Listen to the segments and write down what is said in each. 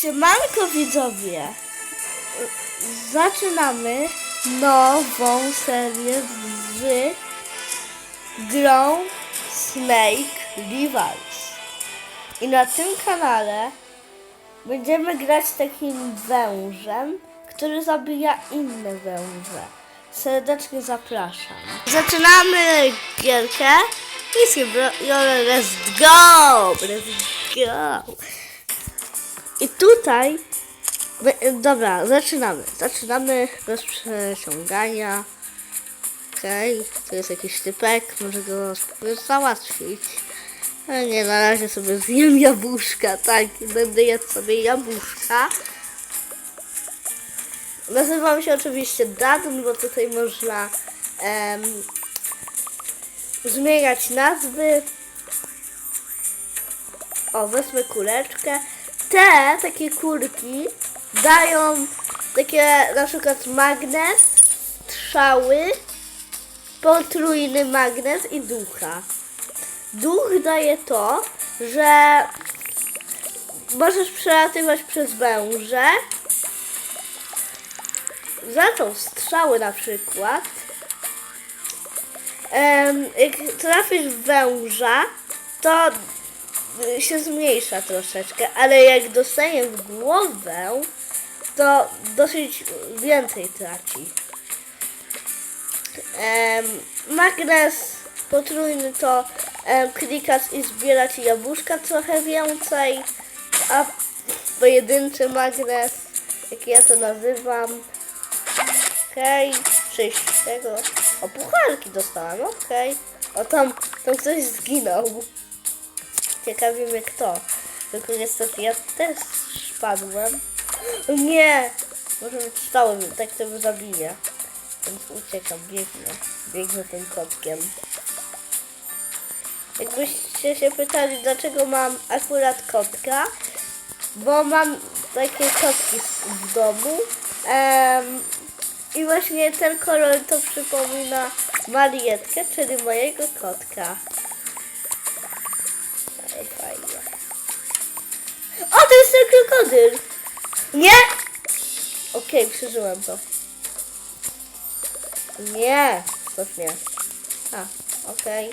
Siemanko widzowie! Zaczynamy nową serię z grą Snake Rivals. I na tym kanale będziemy grać takim wężem, który zabija inne węże. Serdecznie zapraszam. Zaczynamy gierkę i sobie let's go! Let's go! I tutaj. Dobra, zaczynamy. Zaczynamy bez przeciągania. Okej, tu jest jakiś typek, może go załatwić. Ale nie, na razie sobie zjem jabłuszka, tak, będę jadł sobie jabłuszka. Nazywam się oczywiście Dadun, bo tutaj można em, zmieniać nazwy. O, wezmę kuleczkę. Te takie kulki dają takie na przykład magnes, strzały, potrójny magnes i ducha. Duch daje to, że możesz przelatywać przez węże. Zaczął strzały na przykład. Em, jak trafisz w węża, to się zmniejsza troszeczkę, ale jak dostanie w głowę, to dosyć więcej traci. Em, magnes potrójny to em, klikasz i zbierać jabłuszka trochę więcej, a pojedynczy magnes, jak ja to nazywam, okej, okay. tego, o pucharki dostałam, okej, o tam, tam ktoś zginął. Ciekawi mnie kto. Tylko niestety ja też spadłem. Nie! Może być stało mi, tak to mnie zabije. Więc uciekam, biegnę. Biegnę tym kotkiem. Jakbyście się pytali, dlaczego mam akurat kotka, bo mam takie kotki w domu. Em, I właśnie ten kolor to przypomina Marietkę, czyli mojego kotka. Krokodyl! Nie! Okej, przeżyłem to. Nie! Stop mnie. A, okej.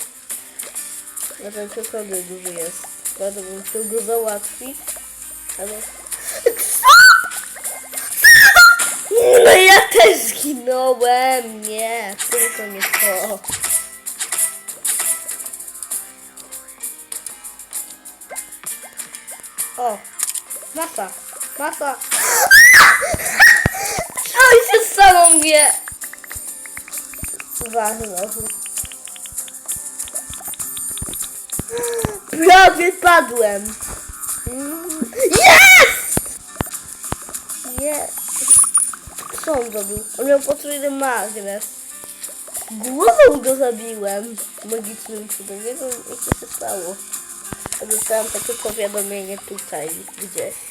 No ten krokodyl duży jest. Bardzo bym chciał go załatwić. Ale... No ja też zginąłem! Nie, tylko nie to. O, masa, masa. Oj, się stało mnie. Ważno. Prawie padłem. Jest! Nie. Co on zrobił? On miał potrójny magnes. Głową go zabiłem. Magicznym cudem. Nie wiem, jak to się stało. Dostałam takie powiadomienie tutaj gdzieś.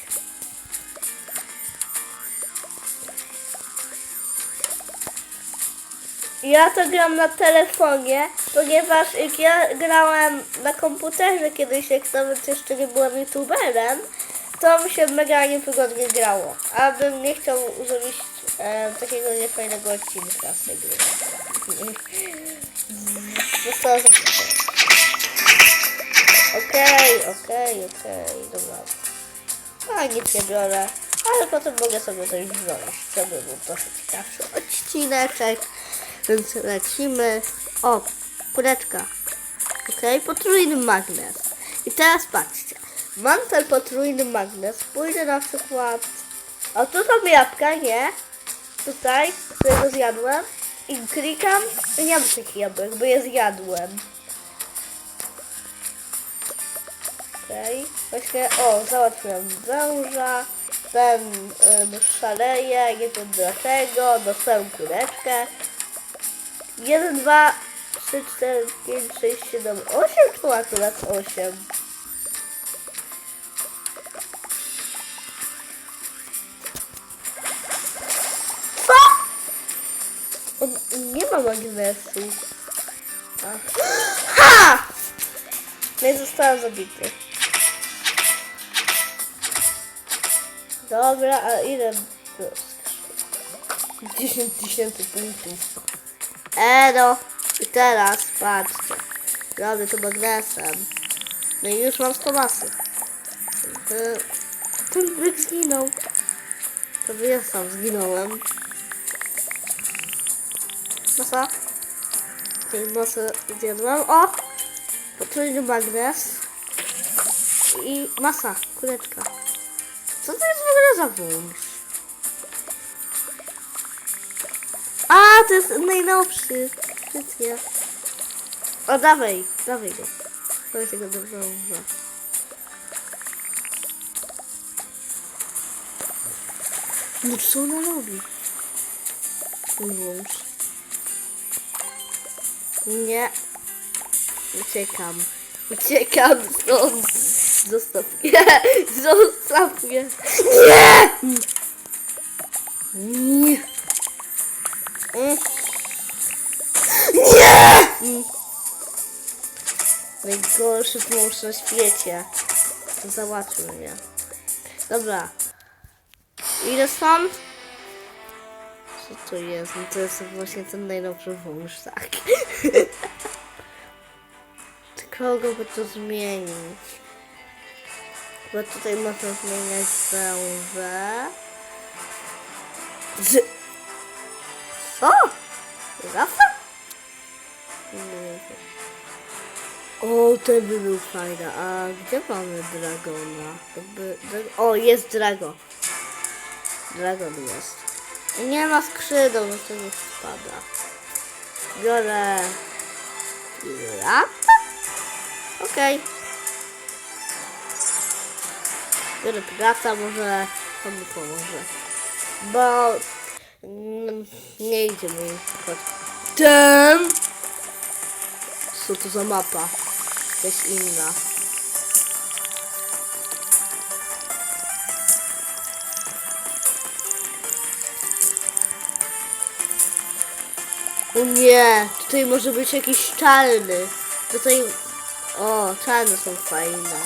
Ja to gram na telefonie, ponieważ jak ja grałem na komputerze kiedyś, jak nawet jeszcze nie byłem youtuberem, to mi się mega niewygodnie grało. A bym nie chciał zrobić e, takiego niefajnego odcinka z tej gry. Została zapisana. Okej, okej, okej, dobra. A nic nie biorę, ale potem mogę sobie coś wziąć, żeby był trochę ciekawszy odcineczek. Więc lecimy. O, kuleczka. Okej, potrójny magnes. I teraz patrzcie. Mam ten potrójny magnes. Pójdę na przykład... O, tu są jabłka, nie? Tutaj, którego zjadłem. I klikam i nie mam tych jabłek, bo je zjadłem. Okej. Właśnie, o, załatwiłem węża. Ten y, szaleje, nie wiem dlaczego. Dostałem kuleczkę. 1, 2, 3, 4, 5, 6, 7, 8, tu akurat 8. Co? On nie ma magnesu. Ha! No i zabity. Dobra, a ile? 10 tysięcy punktów. Ero. I teraz, patrzcie. Robię to magnesem. No i już mam 100 masy. E, Ten byk zginął. To by ja sam zginąłem. Masa. Tej masy zjadłem. O! Potrójny magnes. I masa, kuleczka. Co to jest w ogóle za wąż? To jest najnowszy. Wszystkie. O, dawaj, dawaj go. Dawaj tego do węża. No co ona robi? Wąż. Nie. Uciekam. Uciekam stąd. Zostaw mnie. Zostaw mnie. Nie! Nie. Nie! Najgorszy mąż na świecie. Załatwił mnie. Dobra. Idę stąd? Co to jest? No to jest właśnie ten najnowszy wąż, tak. Kogo by to zmienić? Bo tutaj można zmieniać węże. Co? Wiem. O, ten by był fajny. A gdzie mamy dragona? O, jest dragon. Dragon jest. Nie ma skrzydeł, no to nie spada. Biorę... Lata? Okej. Biorę pirata, może on mi pomoże. Bo nie idzie mi przykład. Ten! Co to za mapa? Jakaś inna. O nie, tutaj może być jakiś czarny. Tutaj, o, czarne są fajne.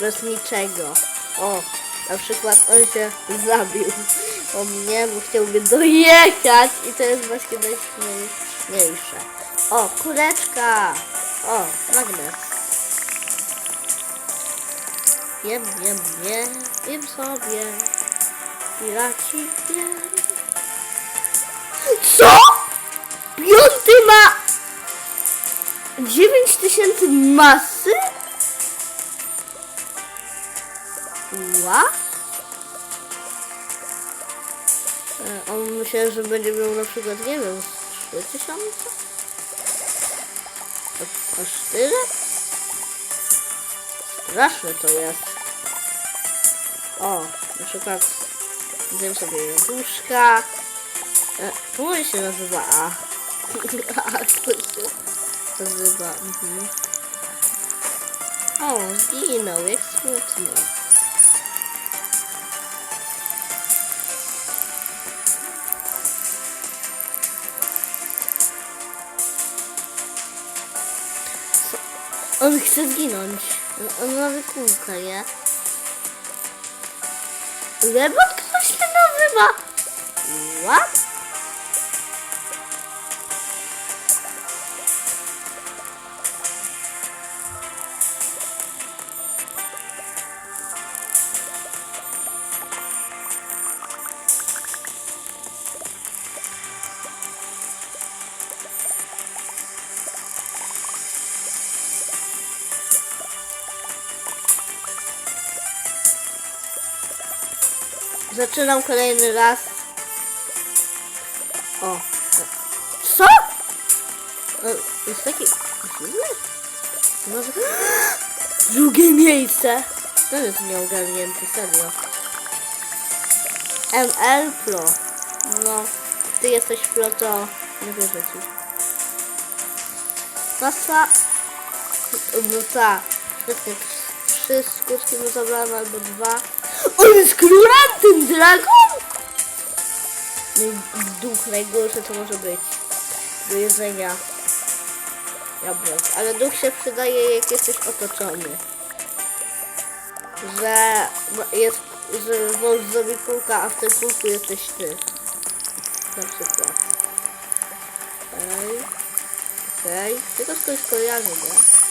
Bez niczego. O, na przykład on się zabił o mnie, bo chciał mnie dojechać i to jest właśnie najśmieszniejsze. O, kuleczka! O, magnes. Jem, jem, jem, jem sobie. Piraci, jem. Co? Piąty ma 9000 masy? Ła? On myślał, że będzie miał na przykład, nie wiem, z 3000? A- Aż tyle? Straszne to jest. O, na przykład zjem sobie jabłuszka. E, to się nazywa A. A, to się nazywa. Mhm. O, zginął, jak smutno. On chce zginąć. On- ma wykółka, nie? Lebot ktoś się nazywa? What? Zaczynam kolejny raz. O. Co? E, Jest taki... Może... Drugie miejsce. To jest nieogarnięty, serio. ML Pro. No, ty jesteś pro, to nie wierzę ci. Masa... No tak. Trzy skutki mu zabrałem albo dwa. On jest ten dragon? No duch najgorszy co może być. Do jedzenia. Jabłek. Ale duch się przydaje jak jesteś otoczony. Że jest że wąż zrobi kółka, a w tym kółku jesteś ty. Na przykład. Okej. Okej. Tylko skądś kojarzę, nie?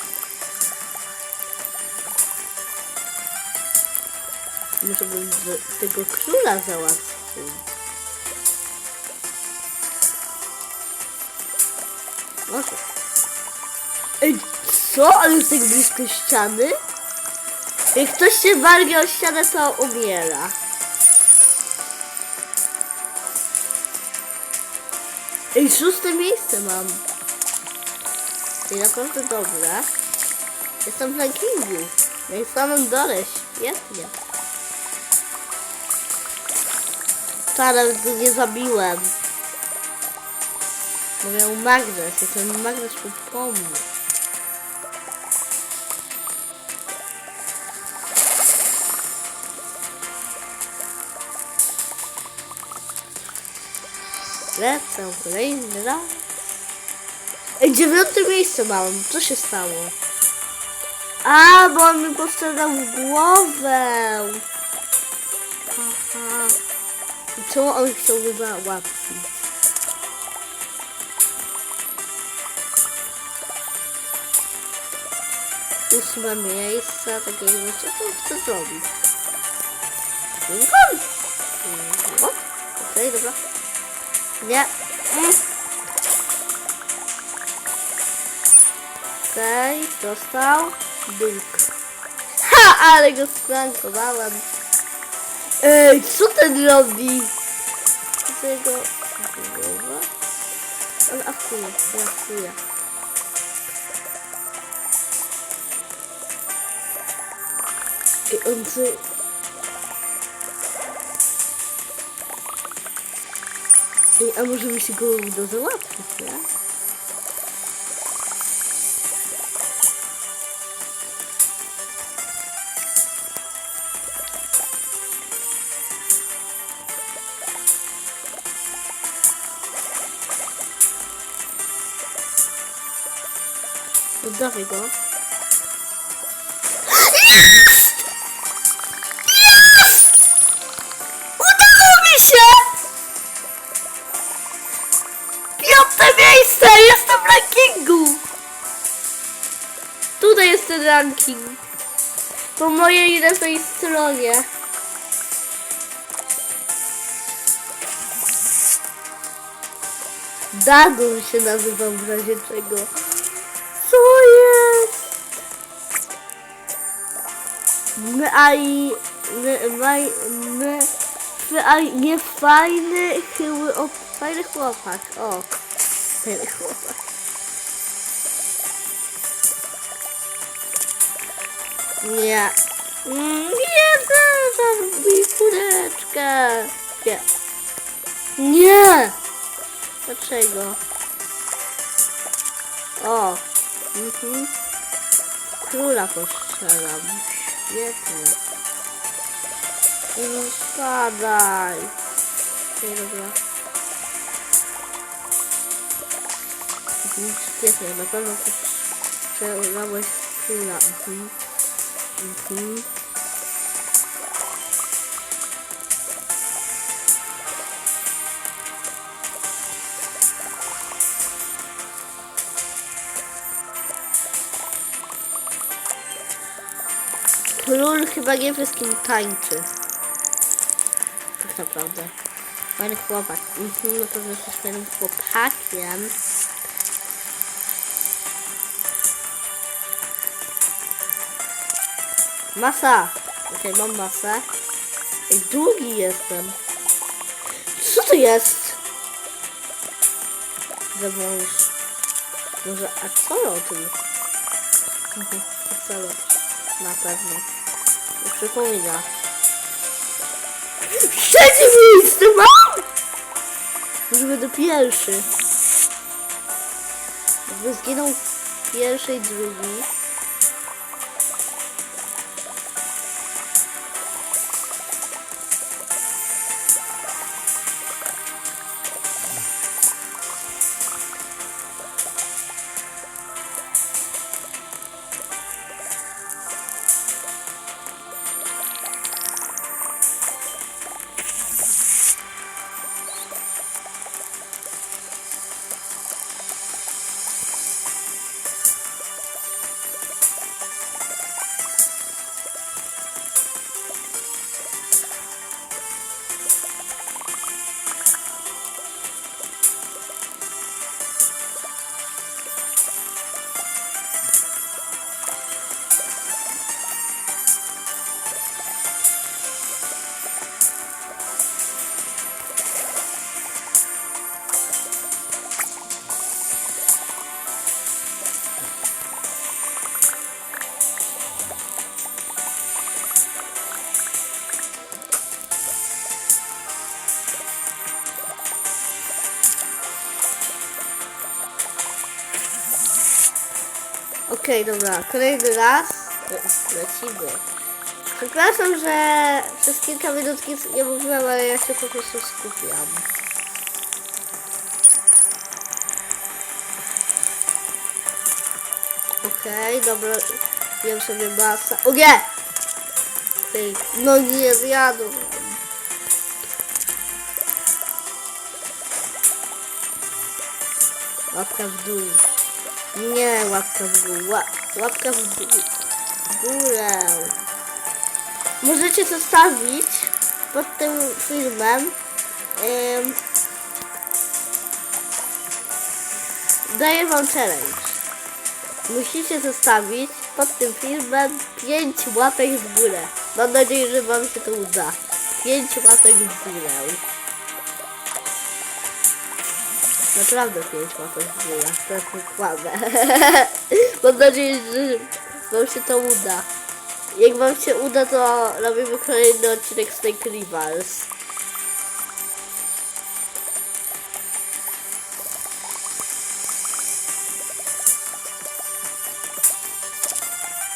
Muszę tego króla załatwił. Może. Ej, co? Ale tak blisko ściany? Jak ktoś się bargi o ścianę, to umiera. Ej, szóste miejsce mam. I naprawdę dobre. Jestem w rankingu. Na samym dole, świetnie. Wcale go nie zabiłem. Bo miał magnes i ten magnes mu pomógł. Lecę kolejny raz. Ej, dziewiąte miejsce mam. Co się stało? A, bo on mi postrzegał w głowę. Czemu on chciał mnie załatwić? Ósme miejsce, takie rzeczy, co on chce zrobić? Lincoln! O, okej, dobra. Nie. Mm. Okej, dostał. Dunk. Ha, ale go sprankowałem. Ej, co ten robi? Co jego głowa? On aktuje, on aktuje. I on co... Ej, a może mi się go? Oddawaj go. Udało mi się! Piąte miejsce! Jestem w rankingu! Tutaj jest ten ranking. Po mojej lewej stronie. Dagon się nazywam w razie czego. My, aj, nie fajny, chyły, o, fajny chłopak, o, fajny chłopak. Nie. Mm, Nie, zabij kureczkę. Nie. Nie. Dlaczego? O. Mhm. Króla postrzelam. Świetnie. No spadaj. Okej, dobra. Mhm, Świetnie, na pewno postrzelałeś króla. Mhm. Mhm. Król chyba nie wie z kim tańczy. Tak naprawdę. Fajny chłopak. Mhm, na pewno jesteś fajnym chłopakiem. Masa! Okej, mam masę. Ej, długi jestem. Co to jest? Zawąż. Może axolotl? Mhm, axolotl. Na pewno. Przypomina. Trzecie miejsce mam! Może będę pierwszy. Jakby zginął pierwszy i drugi. Okej, dobra, kolejny raz. Le- Lecimy. Przepraszam, że przez kilka minut nic nie mówiłam, ale ja się po prostu skupiam. Okej, dobra, jem sobie masa. O nie! Ej, no nie zjadłem. Łapka w dół. Nie, łapka w. Ła, łapka w górę. Możecie zostawić pod tym filmem. Daję wam challenge. Musicie zostawić pod tym filmem 5 łapek w górę. Mam nadzieję, że wam się to uda. 5 łapek w górę. Naprawdę 5 łapek w górę. Nie kłamę. Mam nadzieję, że wam się to uda. Jak wam się uda, to robimy kolejny odcinek Snake Rivals.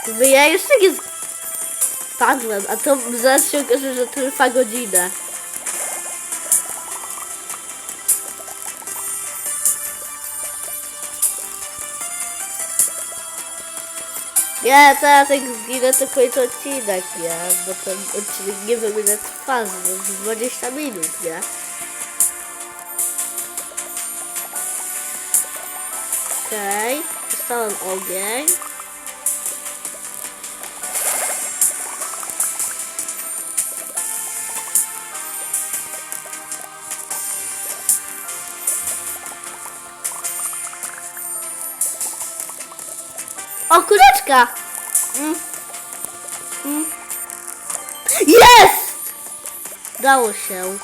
Bo ja jeszcze nie spadłem, a to zaraz się okaże, że trwa godzinę. Ja teraz jak zginę, to kończę odcinek, nie? Bo ten odcinek nie wiem ile trwa, z 20 minut, nie? Okej, okay. dostałem ogień. O, kureczka! Mm. Mm. Jest! Dało się.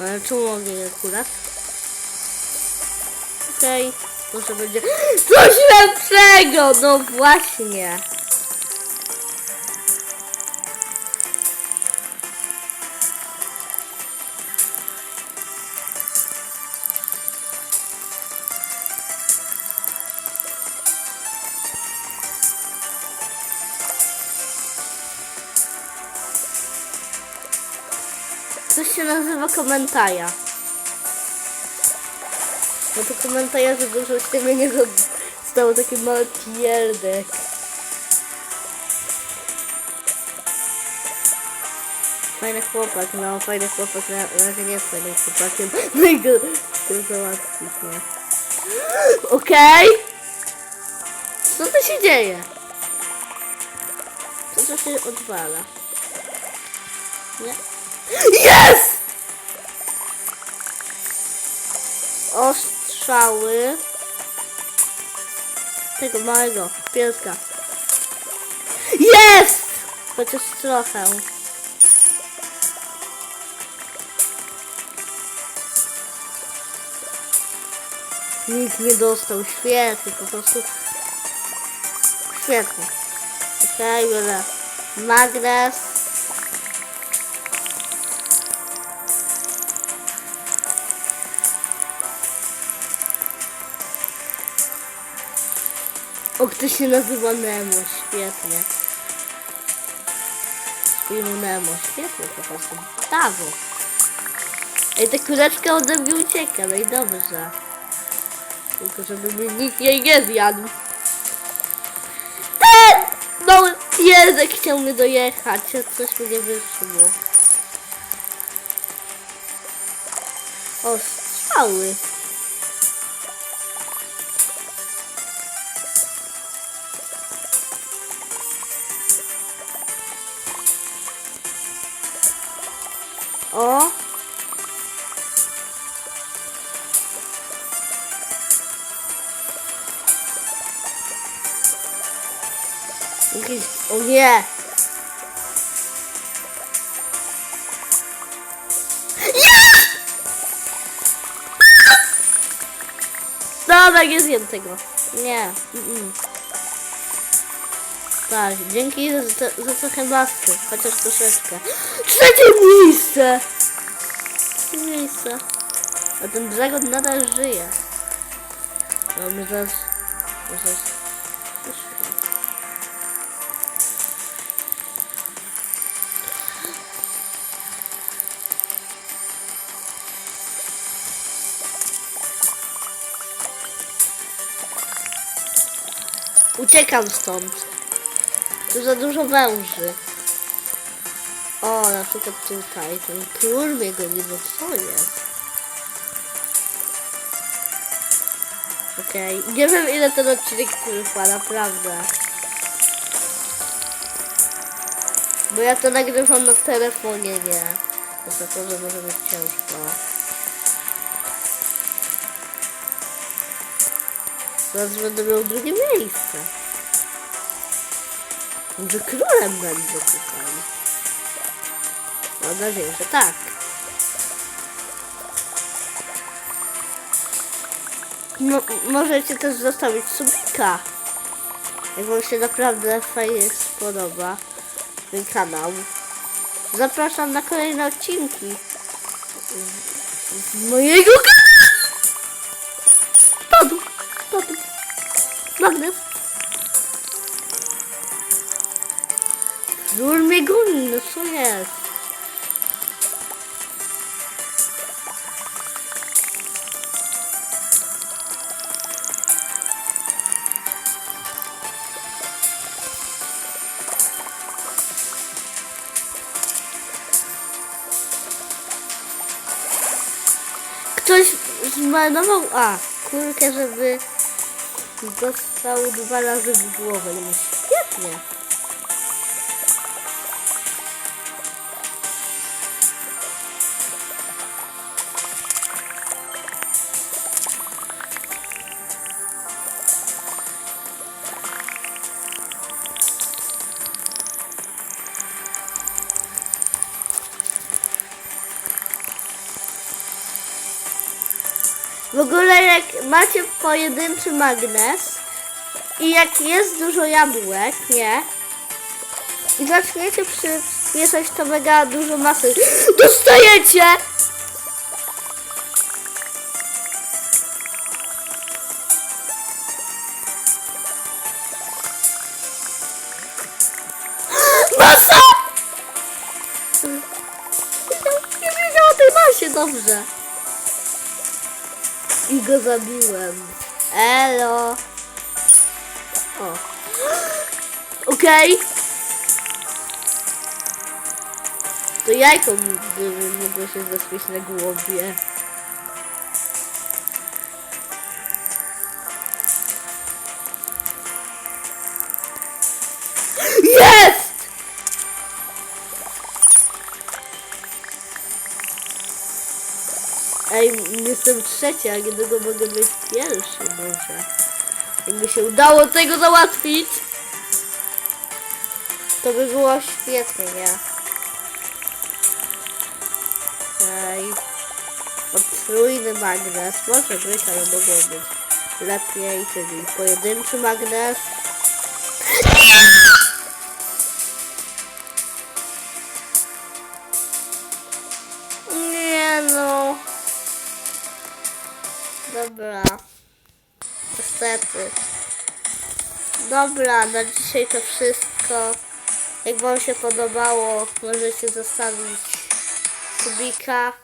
Ale czemu ogień akurat? Okej, może będzie coś lepszego! No właśnie. Komentaja. No to komentaja, że dużo z ciebie niego stało taki mały pierdek. Fajny chłopak, no fajny chłopak, na razie nie jest fajnym chłopakiem. No i go, go załatwić, nie? Okej! Co to się dzieje? Co to się odwala? Nie? Jest! Ostrzały tego małego pieska. Jest! Chociaż trochę. Nic nie dostał. Świetnie, po prostu. Świetnie. Okej, okay, biorę magnes. O, kto się nazywa Nemo, świetnie. Filmu Nemo, świetnie po prostu. Brawo. Ej, ta kuleczka ode mnie ucieka, no i dobrze. Tylko żeby mi nikt jej nie zjadł. Ten mały piesek chciał mnie dojechać, a coś mu nie wyszło. O, strzały. O! O nie! Dobra, nie zjem tego. Nie. Mm -mm. Tak, dzięki za, za, trochę masy, chociaż troszeczkę. Trzecie miejsce! Trzecie miejsce. A ten dragon nadal żyje. No my zaraz Może jest... Uciekam stąd. Tu za dużo węży. O, na przykład tutaj. Ten król mnie goni, no co jest? Okej, nie wiem ile ten odcinek trwa, naprawdę. Bo ja to nagrywam na telefonie, nie. To za to, że może być ciężko. Teraz będę miał drugie miejsce. Może królem będę tutaj. Mam nadzieję, że tak. No, możecie też zostawić subika. Jak wam się naprawdę fajnie spodoba ten kanał. Zapraszam na kolejne odcinki z, z mojego kanału. Padł, padł. Magnes. Ktoś zmarnował, a, kulkę, żeby dostał dwa razy w głowę. No świetnie. Pojedynczy magnes i jak jest dużo jabłek, nie? I zaczniecie przyspieszać to mega dużo masy. Dostajecie! Masa! Nie wiedział o tej masie dobrze. Go zabiłem. Elo. O. Okej. To jajko by mogło się zespić na głowie. Ej, jestem trzecia, a niedługo mogę być pierwszy może. Jakby się udało tego załatwić, to by było świetnie, nie? Ej, potrójny magnes, może być, ale mogło być lepiej, czyli pojedynczy magnes. Dobra, na dzisiaj to wszystko. Jak wam się podobało, możecie zostawić subika.